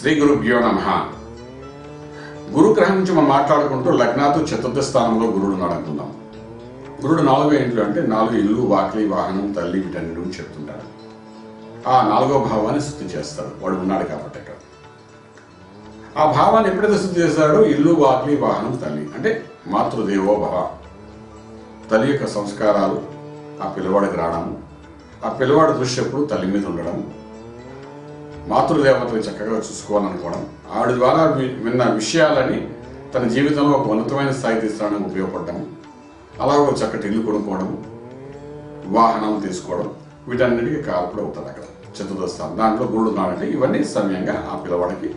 శ్రీ గురుభ్యో నమ. గురుగ్రహం నుంచి మనం మాట్లాడుకుంటూ లగ్నాతు చతుర్థ స్థానంలో గురుడు ఉన్నాడు అనుకుందాం. గురుడు నాలుగో ఇంట్లో అంటే నాలుగు ఇల్లు వాకిలి వాహనం తల్లి వీటన్నిటి గురించి చెప్తుంటాడు. ఆ నాలుగో భావాన్ని శుద్ధి చేస్తాడు. వాడు ఉన్నాడు కాబట్టి అక్కడ. ఆ భావాన్ని ఎప్పుడైతే శుద్ధి చేస్తాడో ఇల్లు వాకిలి వాహనం తల్లి అంటే మాతృదేవో భవ. తల్లి యొక్క సంస్కారాలు ఆ పిల్లవాడికి రావడము ఆ పిల్లవాడి దృష్టి ఎప్పుడు తల్లి మీద ఉండడం మాతృదేవతని చక్కగా చూసుకోవాలనుకోవడం. ఆవిడ ద్వారా విన్న విషయాలని తన జీవితంలో ఒక ఉన్నతమైన స్థాయి తీసుకోవడానికి ఉపయోగపడడం. అలాగే ఒక చక్కటి ఇల్లు కొనుక్కోవడం. వాహనం తీసుకోవడం. వీటన్నిటికీ కాల్పుడు అవుతాడు అక్కడ. చతుర్థస్థానం దాంట్లో గుళ్ళు ఉన్నాడంటే ఇవన్నీ సమయంగా ఆ పిల్లవాడికి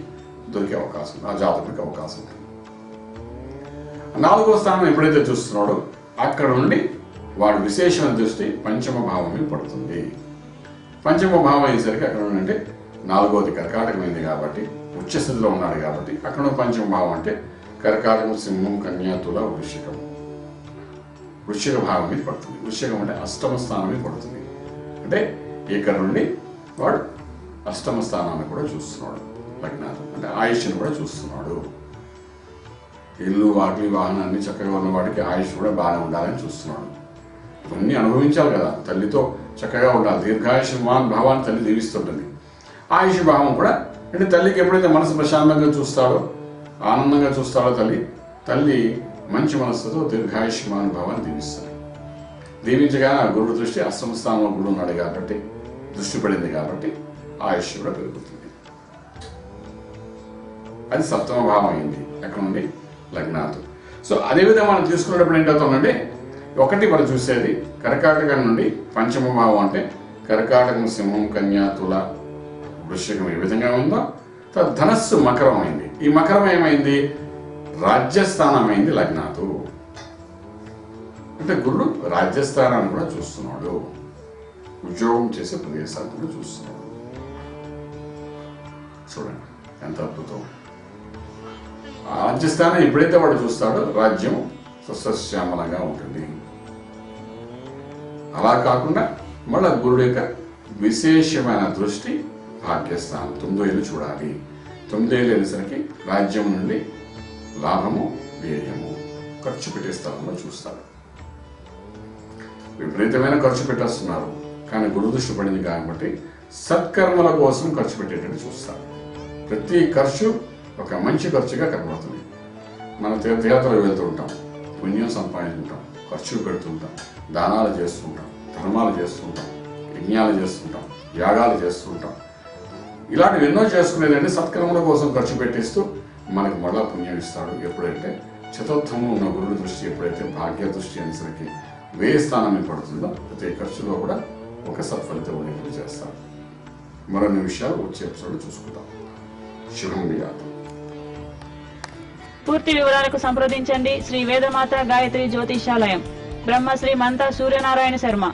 దొరికే అవకాశం ఆ జాతకుడికి అవకాశం ఉంటుంది. నాలుగో స్థానం ఎప్పుడైతే చూస్తున్నాడో అక్కడ నుండి వాడు విశేషమైన దృష్టి పంచమ భావమే పడుతుంది. పంచమ భావం అయ్యేసరికి అక్కడ నుండి నాలుగోది కర్కాటకమైంది కాబట్టి ఉచ్చ ఉన్నాడు కాబట్టి అక్కడ పంచమ భావం అంటే కర్కాటకం సింహం కన్యా తుల వృశ్చికం. భావం మీద పడుతుంది. వృషికం అంటే అష్టమ స్థానం మీద పడుతుంది. అంటే ఇక్కడ నుండి వాడు అష్టమ స్థానాన్ని కూడా చూస్తున్నాడు. లగ్నాలు. అంటే ఆయుష్ని కూడా చూస్తున్నాడు. ఇల్లు వాటి వాహనాన్ని చక్కగా ఉన్నవాడికి ఆయుష్ కూడా బాగానే ఉండాలని చూస్తున్నాడు. ఇవన్నీ అనుభవించాలి కదా. తల్లితో చక్కగా ఉండాలి. దీర్ఘాయుష్మాన్ భావాన్ని తల్లి దీవిస్తుంటుంది ఆయుష్ భావం కూడా. అంటే తల్లికి ఎప్పుడైతే మనసు ప్రశాంతంగా చూస్తాడో ఆనందంగా చూస్తాడో తల్లి తల్లి మంచి మనస్సుతో దీర్ఘాయుష్మాన్ భావాన్ని దీవిస్తుంది దీవించగా గురుడు దృష్టి అష్టమ స్థానంలో గురుడు ఉన్నాడు కాబట్టి దృష్టి పడింది కాబట్టి ఆయుష్ కూడా పెరుగుతుంది. అది సప్తమ భావం అయింది. అక్కడ నుండి? లగ్నాథు సో అదేవిధంగా మనం తీసుకున్నప్పుడు ఏంటవుతుందంటే ఒకటి మనం చూసేది కర్కాటకం నుండి పంచమ భావం అంటే కర్కాటకం సింహం కన్యా తుల వృశ్చికం ఏ విధంగా ఉందో ధనస్సు మకరం అయింది ఈ మకరం ఏమైంది? రాజ్యస్థానం అయింది లగ్నాతు. అంటే గురుడు రాజ్యస్థానాన్ని కూడా చూస్తున్నాడు. ఉద్యోగం చేసే ప్రదేశాన్ని కూడా చూస్తున్నాడు. చూడండి ఎంత అద్భుతం. రాజ్యస్థానం ఎప్పుడైతే వాడు చూస్తాడో రాజ్యం సస్యశ్యామలంగా ఉంటుంది. అలా కాకుండా మళ్ళా గురుడు యొక్క విశేషమైన దృష్టి భాగ్యస్థానం. తొమ్మిదో చూడాలి. తొమ్మిదో ఏళ్ళు వెళ్ళేసరికి రాజ్యం నుండి లాభము వ్యయము. ఖర్చు పెట్టే స్థలంలో చూస్తారు. విపరీతమైన ఖర్చు పెట్టేస్తున్నారు. కానీ గురు పడింది కాబట్టి సత్కర్మల కోసం ఖర్చు పెట్టేటట్టు చూస్తారు. ప్రతి ఖర్చు ఒక మంచి ఖర్చుగా కనబడుతుంది. మనం తీర్థయాత్రలు వెళ్తూ ఉంటాం. పుణ్యం సంపాదించుకుంటాం. ఖర్చు పెడుతుంటాం. దానాలు చేస్తుంటాం. ధర్మాలు చేస్తుంటాం. యజ్ఞాలు చేస్తుంటాం. యాగాలు చేస్తుంటాం. ఇలాంటివి ఎన్నో చేసుకునేదండి. సత్కర్మల కోసం ఖర్చు పెట్టిస్తూ మనకు మళ్ళా పుణ్యం ఇస్తాడు ఎప్పుడైతే చతుర్థంలో ఉన్న గురుడు దృష్టి ఎప్పుడైతే భాగ్య దృష్టి అనేసరికి వేయ స్థానం పడుతుందో ప్రతి ఖర్చులో కూడా ఒక సత్ఫలితం ఉండేట్టు చేస్తాడు. మరిన్ని విషయాలు వచ్చే ఎపిసోడ్ చూసుకుందాం. శుభం పూర్తి వివరాలకు సంప్రదించండి. Shri Vedamata Gayatri Jyotishalayam. Brahmashri Manta Suryanarayana Sharma.